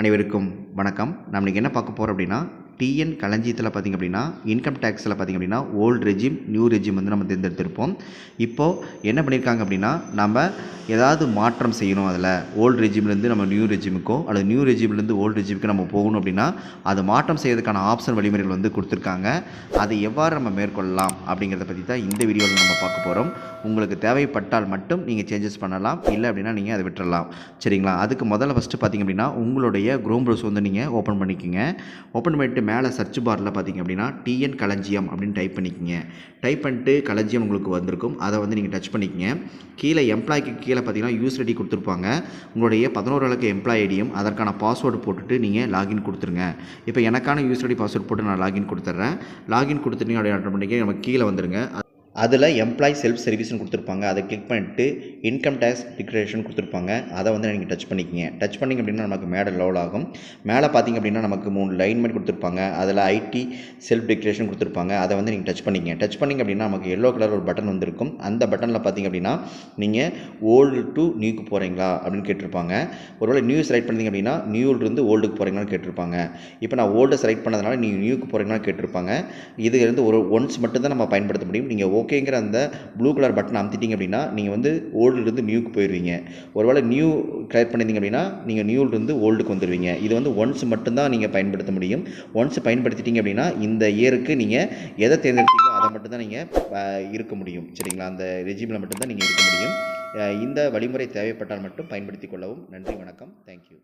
அனைவருக்கும் வணக்கம். நம்ம இன்றைக்கி என்ன பார்க்க போகிறோம் அப்படின்னா டிஎன் களஞ்சியத்தில் பார்த்திங்க அப்படின்னா இன்கம் டேக்ஸில் பார்த்திங்க அப்படின்னா ஓல்டு ரெஜிம் நியூ ரெஜிம் வந்து நம்ம தேர்ந்தெடுத்திருப்போம். இப்போது என்ன பண்ணியிருக்காங்க அப்படின்னா நம்ம ஏதாவது மாற்றம் செய்யணும் அதில். ஓல்டு ரெஜிம்லேருந்து நம்ம நியூ ரெஜிமுக்கோ அல்லது நியூ ரெஜிம்லேருந்து ஓல்டு ரெஜிமுக்கு நம்ம போகணும் அப்படின்னா அது மாற்றம் செய்யறதுக்கான ஆப்ஷன் வழிமுறைகள் வந்து கொடுத்துருக்காங்க. அதை எவ்வாறு நம்ம மேற்கொள்ளலாம் அப்படிங்கிறத பற்றி தான் இந்த வீடியோவில் நம்ம பார்க்க போகிறோம் உங்களுக்கு தேவைப்பட்டால் மட்டும் நீங்கள் சேஞ்சஸ் பண்ணலாம். இல்லை அப்படின்னா நீங்கள் அதை விட்டுறலாம். சரிங்களா? அதுக்கு முதல்ல ஃபஸ்ட்டு பார்த்திங்க அப்படின்னா உங்களுடைய குரோம் ப்ரௌஸ் வந்து நீங்கள் ஓப்பன் பண்ணிக்கோங்க. ஓப்பன் பண்ணிட்டு மேலே சர்ச் பாரில் பார்த்திங்க அப்படின்னா டிஎன் களஞ்சியம் அப்படின்னு டைப் பண்ணிக்கோங்க. டைப் பண்ணிட்டு களஞ்சியம் உங்களுக்கு வந்திருக்கும். அதை வந்து நீங்கள் டச் பண்ணிக்கங்க. கீழே எம்ப்ளாய்க்கு கீழே பார்த்தீங்கன்னா யூஸ் ஐடி கொடுத்துருப்பாங்க. உங்களுடைய பதினோரு அளவுக்கு எம்ப்ளாய் ஐடியும் அதற்கான பாஸ்வேர்டு போட்டுட்டு நீங்கள் லாகின் கொடுத்துருங்க. இப்போ எனக்கான யூஸ் ஐடி பாஸ்வேர்டு போட்டு நான் லாகின் கொடுத்துட்றேன். லாகின் கொடுத்துட்டீங்க அப்படின்னு ஆட்டோமேட்டிக்காக நம்ம கீழே வந்துருங்க. அதில் எம்ப்ளாய் செல்ஃப் சர்வீஸ்னு கொடுத்துருப்பாங்க. அதை கிளிக் பண்ணிட்டு இன்கம் டேக்ஸ் டிக்ளரேஷன் கொடுத்துருப்பாங்க. அதை வந்து நீங்கள் டச் பண்ணிக்கிங்க. டச் பண்ணிங்க அப்படின்னா நமக்கு மேலே லோட் ஆகும். மேலே பார்த்தீங்க அப்படின்னா நமக்கு மூணு லைன் மாதிரி கொடுத்துருப்பாங்க. அதில் ஐடி செல்ஃப் டிக்ளரேஷன் கொடுத்துருப்பாங்க. அதை வந்து நீங்கள் டச் பண்ணிக்கிங்க. டச் பண்ணிங்க அப்படின்னா நமக்கு எல்லோ கலர் ஒரு பட்டன் வந்திருக்கும். அந்த பட்டனில் பார்த்தீங்க அப்படின்னா நீங்கள் ஓல்டு டு நியூக்கு போகிறீங்களா அப்படின்னு கேட்டிருப்பாங்க. ஒருவேளை நியூ செலக்ட் பண்ணீங்க அப்படின்னா நியூலேருந்து ஓல்டுக்கு போகிறீங்களான்னு கேட்டிருப்பாங்க. இப்போ நான் ஓல்டு செலக்ட் பண்ணதுனால நீங்கள் நியூக்கு போகிறீங்களான்னு கேட்டிருப்பாங்க. இதுலேருந்து ஒரு ஒன்ஸ் மட்டும் தான் நம்ம பயன்படுத்த முடியும். நீங்கள் ஓகேங்கிற அந்த ப்ளூ கலர் பட்டன் அமுத்திட்டிங்க அப்படின்னா நீங்கள் வந்து ஓல்டுலேருந்து நியூக்கு போயிடுவீங்க. ஒருவேளை நியூ கிளியர் பண்ணியிருந்தீங்க அப்படின்னா நீங்கள் நியூலேருந்து ஓல்டுக்கு வந்துடுவீங்க இது வந்து ஒன்ஸ் மட்டும்தான் நீங்கள் பயன்படுத்த முடியும். ஒன்ஸ் பயன்படுத்திட்டீங்க அப்படின்னா இந்த இயருக்கு நீங்கள் எதை தேர்ந்தெடுத்தீங்களோ அதை மட்டும்தான் நீங்கள் இருக்க முடியும். சரிங்களா? அந்த ரெஜிமில் மட்டும்தான் நீங்கள் இருக்க முடியும். இந்த வழிமுறை தேவைப்பட்டால் மட்டும் பயன்படுத்தி கொள்ளவும். நன்றி வணக்கம். தேங்க்யூ